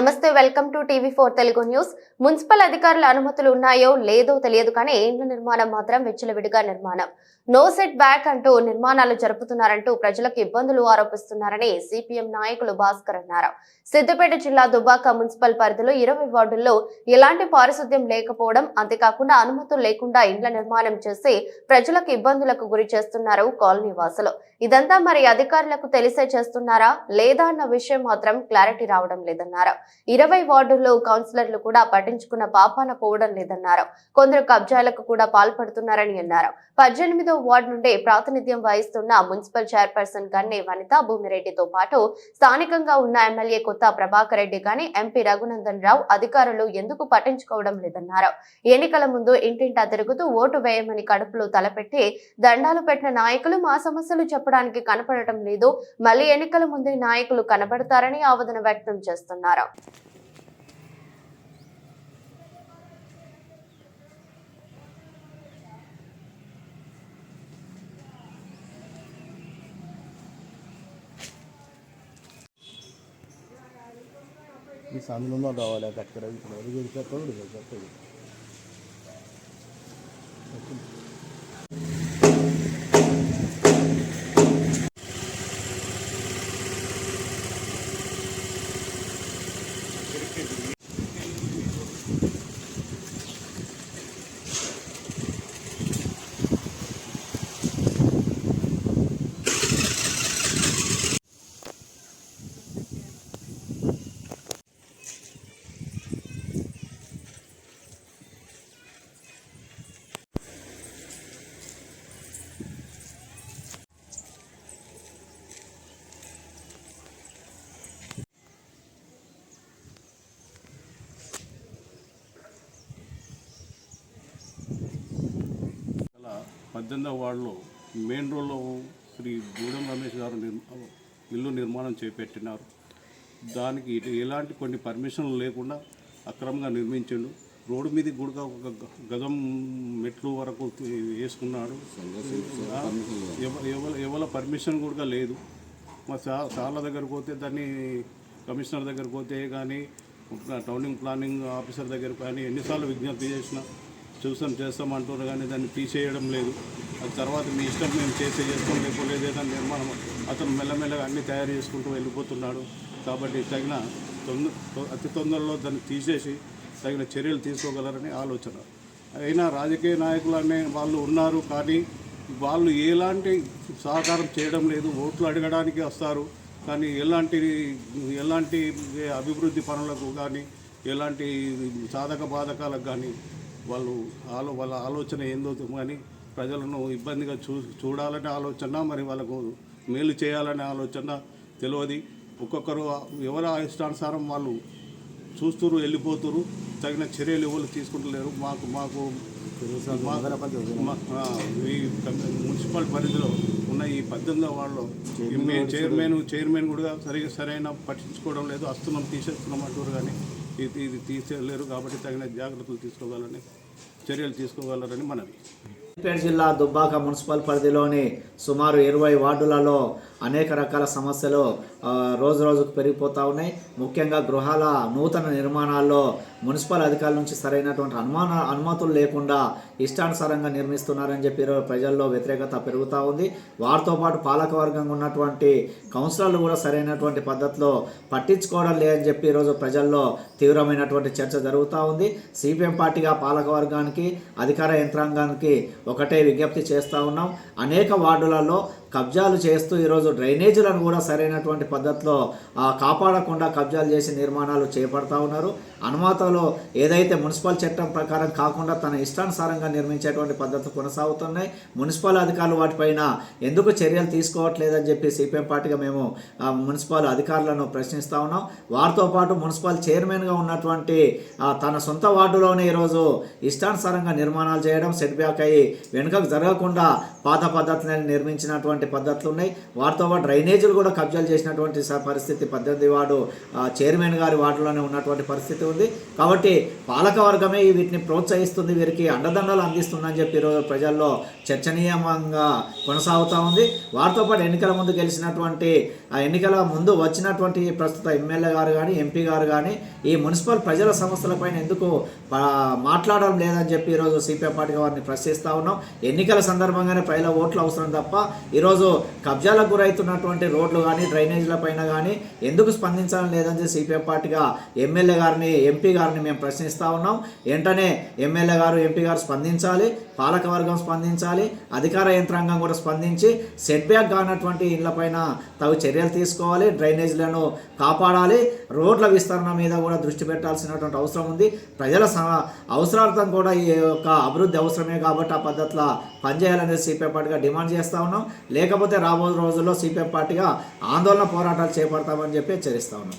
నమస్తే welcome to TV four Telugu news. Municipal అధికారుల అనుమతులు ఉన్నాయో లేదో తెలియదు కానీ ఇండ్ల నిర్మాణం మాత్రం విచ్చలవిడిగా నిర్మాణం. నో సెట్ బ్యాక్ అంటూ నిర్మాణాలు జరుపుతున్నారంటూ ప్రజలకు ఇబ్బందులు ఆరోపిస్తున్నారని సిపిఎం నాయకులు భాస్కర్ అన్నారు. సిద్దిపేట జిల్లా దుబాక మున్సిపల్ పరిధిలో ఇరవై వార్డుల్లో ఎలాంటి పారిశుద్ధ్యం లేకపోవడం అంతేకాకుండా అనుమతులు లేకుండా ఇండ్ల నిర్మాణం చేసి ప్రజలకు ఇబ్బందులకు గురి చేస్తున్నారు కాలనీ వాసులు. ఇదంతా మరి అధికారులకు తెలిసే చేస్తున్నారా లేదా అన్న విషయం మాత్రం క్లారిటీ రావడం లేదన్నారు. ఇరవై వార్డుల్లో కౌన్సిలర్లు కూడా పట్టించుకున్న పాపాన పోవడం లేదన్నారు. కొందరు కబ్జాలకు కూడా పాల్పడుతున్నారని అన్నారు. పద్దెనిమిదో వార్డు నుండి ప్రాతినిధ్యం వహిస్తున్న మున్సిపల్ చైర్పర్సన్ గన్నే వనిత భూమిరెడ్డితో పాటు స్థానికంగా ఉన్న ఎమ్మెల్యే కొత్త ప్రభాకర్ రెడ్డి కానీ ఎంపీ రఘునందన్ రావు అధికారులు ఎందుకు పట్టించుకోవడం లేదన్నారు. ఎన్నికల ముందు ఇంటింటా తిరుగుతూ ఓటు వేయమని కడుపులో తలపెట్టి దండాలు పెట్టిన నాయకులు మా సమస్యలు చెప్పడానికి కనపడటం లేదు. మళ్ళీ ఎన్నికల ముందే నాయకులు కనబడతారని ఆవేదన వ్యక్తం చేస్తున్నారు. ఈ సందులో రావాలి అక్కడ ఇక్కడ అడుగు పద్దెనిమిదవ వార్డులో మెయిన్ రోడ్లో శ్రీ గూడెం రమేష్ గారు ఇల్లు నిర్మాణం చేపట్టినారు. దానికి ఎలాంటి కొన్ని పర్మిషన్లు లేకుండా అక్రమంగా నిర్మించిండు. రోడ్డు మీద కూడా ఒక గజం మెట్లు వరకు వేసుకున్నాడు. ఎవరి ఎవల పర్మిషన్ కూడా లేదు. మా సా సార్ల దగ్గరకు పోతే దాన్ని కమిషనర్ దగ్గరకు పోతే కానీ టౌనింగ్ ప్లానింగ్ ఆఫీసర్ దగ్గర కానీ ఎన్నిసార్లు విజ్ఞప్తి చేసినా చూసాం చేస్తాం అంటున్నారు కానీ దాన్ని తీసేయడం లేదు. అది తర్వాత మీ ఇష్టం మేము చేసే చేస్తాం లేకపోలేదు ఏదైనా నిర్మాణం అతను మెల్లమెల్లగా అన్ని తయారు చేసుకుంటూ వెళ్ళిపోతున్నాడు. కాబట్టి తగిన తొందర అతి తొందరలో దాన్ని తీసేసి తగిన చర్యలు తీసుకోగలరని ఆలోచన. అయినా రాజకీయ నాయకులు అనే వాళ్ళు ఉన్నారు కానీ వాళ్ళు ఎలాంటి సహకారం చేయడం లేదు. ఓట్లు అడగడానికి వస్తారు. కానీ ఎలాంటి ఎలాంటి అభివృద్ధి పనులకు కానీ ఎలాంటి సాధక బాధకాలకు కానీ వాళ్ళు ఆలో వాళ్ళ ఆలోచన ఏందో కానీ ప్రజలను ఇబ్బందిగా చూ చూడాలనే ఆలోచన మరి వాళ్ళకు మేలు చేయాలనే ఆలోచన తెలియదు ఒక్కొక్కరు ఎవరి ఇష్టానుసారం వాళ్ళు చూస్తురు వెళ్ళిపోతురు. తగిన చర్యలు ఎవరు తీసుకుంటలేరు. మాకు మాకు ఈ మున్సిపల్ పరిధిలో ఉన్న ఈ పద్దెనిమిదో వాళ్ళలో మేము చైర్మన్ చైర్మన్ కూడా సరిగా సరైన పట్టించుకోవడం లేదు. వస్తున్నాం తీసేస్తున్నాం అంటారు కానీ ఇది ఇది తీసేయలేరు కాబట్టి తగిన జాగ్రత్తలు తీసుకోవాలని చర్యలు తీసుకోగలరని మనవి సిద్దిపేట జిల్లా దుబ్బాక మున్సిపల్ పరిధిలోని సుమారు ఇరవై వార్డులలో అనేక రకాల సమస్యలు రోజు రోజుకు పెరిగిపోతూ ఉన్నాయి. ముఖ్యంగా గృహాల నూతన నిర్మాణాల్లో మున్సిపల్ అధికారుల నుంచి సరైనటువంటి అనుమాన అనుమతులు లేకుండా ఇష్టానుసారంగా నిర్మిస్తున్నారని చెప్పి ప్రజల్లో వ్యతిరేకత పెరుగుతూ ఉంది. వారితో పాటు పాలకవర్గంగా ఉన్నటువంటి కౌన్సిలర్లు కూడా సరైనటువంటి పద్ధతిలో పట్టించుకోవడం లేదని చెప్పి ఈరోజు ప్రజల్లో తీవ్రమైనటువంటి చర్చ జరుగుతూ ఉంది. సిపిఎం పార్టీగా పాలకవర్గానికి అధికార యంత్రాంగానికి ఒకటే విజ్ఞప్తి చేస్తూ ఉన్నాం. అనేక వార్డులలో కబ్జాలు చేస్తూ ఈరోజు డ్రైనేజీలను కూడా సరైనటువంటి పద్ధతిలో కాపాడకుండా కబ్జాలు చేసి నిర్మాణాలు చేపడతా ఉన్నారు. అనుమాతలో ఏదైతే మున్సిపల్ చట్టం ప్రకారం కాకుండా తన ఇష్టానుసారంగా నిర్మించేటువంటి పద్ధతులు కొనసాగుతున్నాయి. మున్సిపల్ అధికారులు వాటిపైన ఎందుకు చర్యలు తీసుకోవట్లేదని చెప్పి సిపిఎం పార్టీగా మేము మున్సిపల్ అధికారులను ప్రశ్నిస్తూ ఉన్నాం. వారితో పాటు మున్సిపల్ చైర్మన్గా ఉన్నటువంటి తన సొంత వార్డులోనే ఈరోజు ఇష్టానుసారంగా నిర్మాణాలు చేయడం సెట్ బ్యాక్ అయ్యి వెనుకకు జరగకుండా పాత పద్ధతులను నిర్మించినటువంటి పద్ధతులు ఉన్నాయి. వాటితో పాటు డ్రైనేజీలు కూడా కబ్జాలు చేసినటువంటి పరిస్థితి పద్దెనిమిది వార్డు చైర్మన్ గారి వార్డులోనే ఉన్నటువంటి పరిస్థితి ఉంది. కాబట్టి పాలకవర్గమే వీటిని ప్రోత్సహిస్తుంది వీరికి అండదండలు అందిస్తుందని చెప్పి ఈరోజు ప్రజల్లో చర్చనీయంగా కొనసాగుతూ ఉంది. వారితో పాటు ఎన్నికల ముందు గెలిచినటువంటి ఆ ఎన్నికల ముందు వచ్చినటువంటి ప్రస్తుత ఎమ్మెల్యే గారు కానీ ఎంపీ గారు కానీ ఈ మున్సిపల్ ప్రజల సమస్యలపైన ఎందుకు మాట్లాడడం లేదని చెప్పి ఈరోజు సిపిఐ పార్టీ వారిని ప్రశ్నిస్తూ ఉన్నాం. ఎన్నికల సందర్భంగానే ప్రజల ఓట్లు అవసరం తప్ప ఈరోజు కబ్జాలకు గురవుతున్నటువంటి రోడ్లు కానీ డ్రైనేజీల పైన కానీ ఎందుకు స్పందించడం లేదని చెప్పి పార్టీగా ఎమ్మెల్యే గారిని ఎంపీ గారిని మేము ప్రశ్నిస్తూ ఉన్నాం. వెంటనే ఎమ్మెల్యే గారు ఎంపీ గారు స్పందించాలి. పాలకవర్గం స్పందించాలి అధికార యంత్రాంగం కూడా స్పందించి సెట్ బ్యాక్ కానటువంటి ఇళ్ళపైన తగు చర్యలు తీసుకోవాలి డ్రైనేజీలను కాపాడాలి. రోడ్ల విస్తరణ మీద కూడా దృష్టి పెట్టాల్సినటువంటి అవసరం ఉంది. ప్రజల స- అవసరార్థం కూడా ఈ యొక్క అభివృద్ధి అవసరమే కాబట్టి ఆ పద్ధతిలో పనిచేయాలనేది సిపిఐ పార్టీగా డిమాండ్ చేస్తూ ఉన్నాం. లేకపోతే రాబోయే రోజుల్లో సిపిఐ పార్టీగా ఆందోళన పోరాటాలు చేపడతామని చెప్పి హెచ్చరిస్తా ఉన్నాం.